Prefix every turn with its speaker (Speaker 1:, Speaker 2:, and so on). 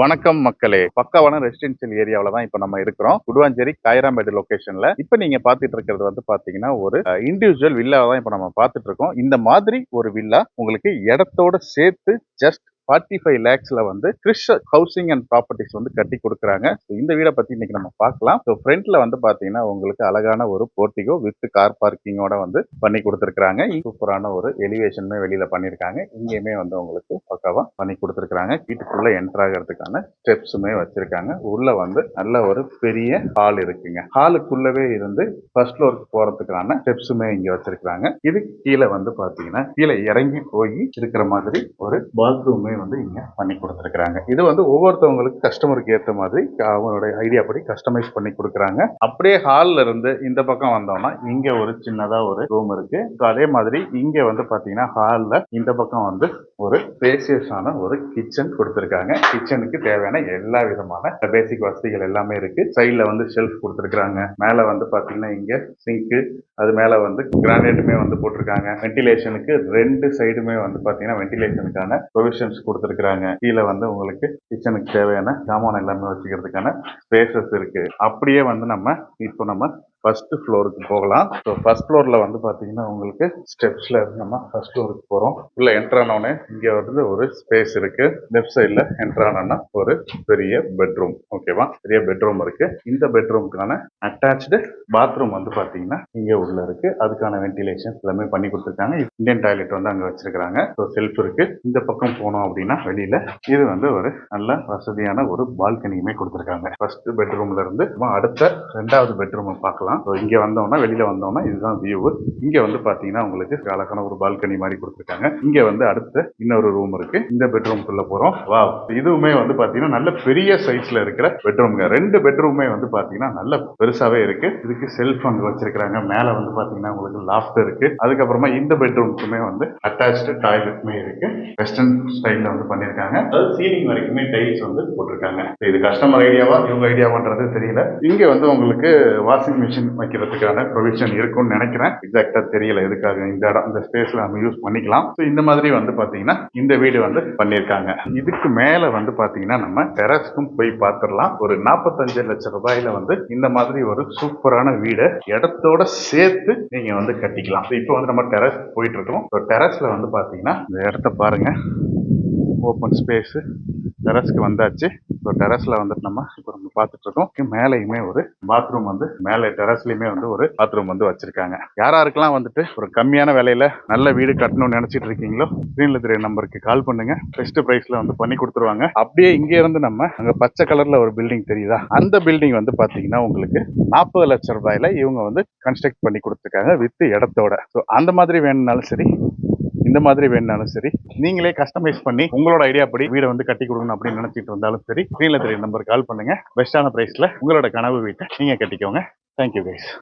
Speaker 1: வணக்கம் மக்களே. பக்காவான ரெசிடென்சியல் ஏரியாவில் தான் இப்போ நம்ம இருக்கிறோம். குடுவாஞ்சேரி காயராம்பேடு லொகேஷன்ல இப்போ நீங்க பார்த்துட்டு இருக்கிறது வந்து பாத்தீங்கன்னா ஒரு இண்டிவிஜுவல் வில்லாவை தான் இப்போ நம்ம பார்த்துட்டு இருக்கோம். இந்த மாதிரி ஒரு வில்லா உங்களுக்கு இடத்தோட சேர்த்து ஜஸ்ட் ஃபார்ட்டி ஃபைவ் லேக்ஸ்ல வந்து கிறிஷ் ஹவுசிங் அண்ட் ப்ராப்பர்ட்டிஸ் வந்து கட்டி கொடுக்குறாங்க. ஸோ இந்த வீடை பத்தி இன்னைக்கு நம்ம பார்க்கலாம். ஸோ ஃப்ரண்ட்ல வந்து பாத்தீங்கன்னா உங்களுக்கு அழகான ஒரு போர்ட்டிகோ வித் கார் பார்க்கிங்கோட வந்து பண்ணி கொடுத்துருக்காங்க சூப்பரான ஒரு எலிவேஷனுமே வெளியில பண்ணியிருக்காங்க. இங்கேயுமே வந்து உங்களுக்கு பக்காவாக பண்ணி கொடுத்துருக்காங்க வீட்டுக்குள்ள என்டர் ஆகிறதுக்கான ஸ்டெப்ஸுமே வச்சிருக்காங்க. உள்ள வந்து நல்ல ஒரு பெரிய ஹால் இருக்குங்க. ஹாலுக்குள்ளவே இருந்து ஃபர்ஸ்ட் ஃப்ளோருக்கு போறதுக்கான ஸ்டெப்ஸுமே இங்க வச்சிருக்காங்க இது கீழே வந்து பாத்தீங்கன்னா கீழே இறங்கி போய் இருக்கிற மாதிரி ஒரு பாத்ரூமே வந்து இங்க பண்ணி கொடுத்துருக்குறாங்க. இது வந்து ஒவ்வொருத்தவங்களுக்கு கஸ்டமருக்கு ஏற்ற மாதிரி அவங்களுடைய ஐடியா படி கஸ்டமைஸ் பண்ணி கொடுக்குறாங்க. அப்படியே ஹாலில் இருந்து இந்த பக்கம் வந்தோம்னா இங்கே ஒரு சின்னதாக ஒரு ரூம் இருக்கு. ஸோ அதே மாதிரி இங்க வந்து பாத்தீங்கன்னா ஹாலில் இந்த பக்கம் வந்து ஒரு ஸ்பேசியஸான ஒரு கிச்சன் கொடுத்துருக்காங்க. கிச்சனுக்கு தேவையான எல்லா விதமான பேசிக் வசதிகள் எல்லாமே இருக்கு. சைடில் வந்து ஷெல்ஃப் கொடுத்துருக்காங்க மேல வந்து பாத்தீங்கன்னா இங்க சிங்க்கு அது மேல வந்து கிரானைட்டுமே வந்து போட்டிருக்காங்க. வென்டிலேஷனுக்கு ரெண்டு சைடுமே வந்து பாத்தீங்கன்னா வென்டிலேஷனுக்கான ப்ரொவிஷன்ஸ் கொடுத்துருக்குறாங்க. கீழே வந்து உங்களுக்கு கிச்சனுக்கு தேவையான சாமான எல்லாமே வச்சுக்கிறதுக்கான ஸ்பேசஸ் இருக்குது அப்படியே வந்து நம்ம இப்போ நம்ம ஃபஸ்ட்டு ஃப்ளோருக்கு போகலாம். ஸோ ஃபர்ஸ்ட் ஃப்ளோரில் வந்து பார்த்தீங்கன்னா உங்களுக்கு ஸ்டெப்ஸில் இருந்து நம்ம ஃபர்ஸ்ட் ஃப்ளோருக்கு போகிறோம் உள்ளே என்டர் ஆனோடனே இங்க வந்து ஒரு ஸ்பேஸ் இருக்குது லெஃப்ட் சைடில் என்டர் ஒரு பெரிய பெட்ரூம் ஓகேவா பெரிய பெட்ரூம் இருக்குது இந்த பெட்ரூமுக்கான அட்டாச்சு பாத்ரூம் வந்து பார்த்தீங்கன்னா இங்கே உள்ள இருக்குது அதுக்கான வென்டிலேஷன் எல்லாமே பண்ணி கொடுத்துருக்காங்க. இந்தியன் டாய்லெட் வந்து அங்கே வச்சிருக்காங்க ஸோ செல்ஃப் இருக்கு. இந்த பக்கம் போனோம் அப்படின்னா வெளியில் இது வந்து ஒரு நல்ல வசதியான ஒரு பால்கனியுமே கொடுத்துருக்காங்க. ஃபர்ஸ்ட் பெட்ரூம்ல இருந்து அடுத்த ரெண்டாவது பெட்ரூமை பார்க்கலாம். ஸோ இங்கே வந்தோம்னா வெளியில வந்தோம்னா இதுதான் வியூ இங்க வந்து பாத்தீங்கன்னா உங்களுக்கு அழகான ஒரு பால்கனி மாதிரி கொடுத்துருக்காங்க. இங்க வந்து அடுத்த இன்னொரு ரூம் இருக்கு. இந்த பெட்ரூம்குள்ள போறோம். வா இதுவுமே வந்து பாத்தீங்கன்னா நல்ல பெரிய சைஸ்ல இருக்கிற பெட்ரூம்ங்க ரெண்டு பெட்ரூமே வந்து பாத்தீங்கன்னா நல்ல பெருசாவே இருக்கு. இதுக்கு செல்ஃப் அங்கே வச்சிருக்கிறாங்க. மேல வந்து பாத்தீங்கன்னா உங்களுக்கு லாஃப்ட் இருக்கு. அதுக்கப்புறமா இந்த பெட்ரூம்க்குமே வந்து அட்டாச்சு டாய்லெட்மே இருக்கு. வெஸ்டர்ன் ஸ்டைலில் வந்து பண்ணியிருக்காங்க அதாவது சீலிங் வரைக்குமே டைல்ஸ் வந்து போட்டிருக்காங்க. இது கஸ்டமர் ஐடியாவா இவங்க ஐடியாவான்றது தெரியல. இங்க வந்து உங்களுக்கு வாஷிங் மிஷின் வைக்கிறதுக்கான ப்ரொவிஷன் இருக்கும்னு நினைக்கிறேன். எக்ஸாக்டா தெரியல எதுக்காக இந்த இடம் இந்த ஸ்பேஸ்ல நம்ம யூஸ் பண்ணிக்கலாம். ஸோ இந்த மாதிரி வந்து பாத்தீங்கன்னா இந்த வீடு வந்து பண்ணியிருக்காங்க. இதுக்கு மேல வந்து பாத்தீங்கன்னா நம்ம டெரஸ்க்கும் போய் பார்த்துடலாம் ஒரு நாற்பத்தஞ்சு லட்சம் ரூபாயில வந்து இந்த மாதிரி ஒரு சூப்பரான வீடை இடத்தோட சேர்த்து நீங்க வந்து கட்டிக்கலாம். இப்போ வந்து நம்ம டெரஸ் போயிட்டு இருக்கோம் டெரஸ்ல வந்து பாத்தீங்கன்னா இந்த இடத்த பாருங்க. ஓப்பன் ஸ்பேஸ் டெரஸ்க்கு வந்தாச்சு. ஸோ டெரஸ்ல வந்துட்டு நம்ம இப்போ நம்ம பார்த்துட்டு இருக்கோம். மேலேயுமே ஒரு பாத்ரூம் வந்து மேலே டெரஸ்லையுமே வந்து ஒரு பாத்ரூம் வந்து வச்சிருக்காங்க. யாராருக்கெல்லாம் வந்துட்டு ஒரு கம்மியான விலையில நல்ல வீடு கட்டணும்னு நினைச்சிட்டு இருக்கீங்களோ ஸ்க்ரீன்ல தெரிய நம்பருக்கு கால் பண்ணுங்க. பெஸ்ட் பிரைஸ்ல வந்து பண்ணி கொடுத்துருவாங்க. அப்படியே இங்கே இருந்து நம்ம அங்க பச்சை கலர்ல ஒரு பில்டிங் தெரியுதா? அந்த பில்டிங் வந்து பாத்தீங்கன்னா உங்களுக்கு நாற்பது லட்சம் ரூபாயில இவங்க வந்து கன்ஸ்ட்ரக்ட் பண்ணி கொடுத்துருக்காங்க வித் இடத்தோட. ஸோ அந்த மாதிரி வேணும்னாலும் சரி இந்த மாதிரி வேணுனாலும் சரி நீங்களே கஸ்டமைஸ் பண்ணி உங்களோட ஐடியா படி வீடை வந்து கட்டி கொடுக்கணும் அப்படின்னு நினைச்சிட்டு இருந்தாலும் சரி ஸ்க்ரீன்ல தெரிய நம்பர் கால் பண்ணுங்க. பெஸ்டான பிரைஸ்ல உங்களோட கனவு வீட்டை நீங்க கட்டிக்கோங்க. Thank you guys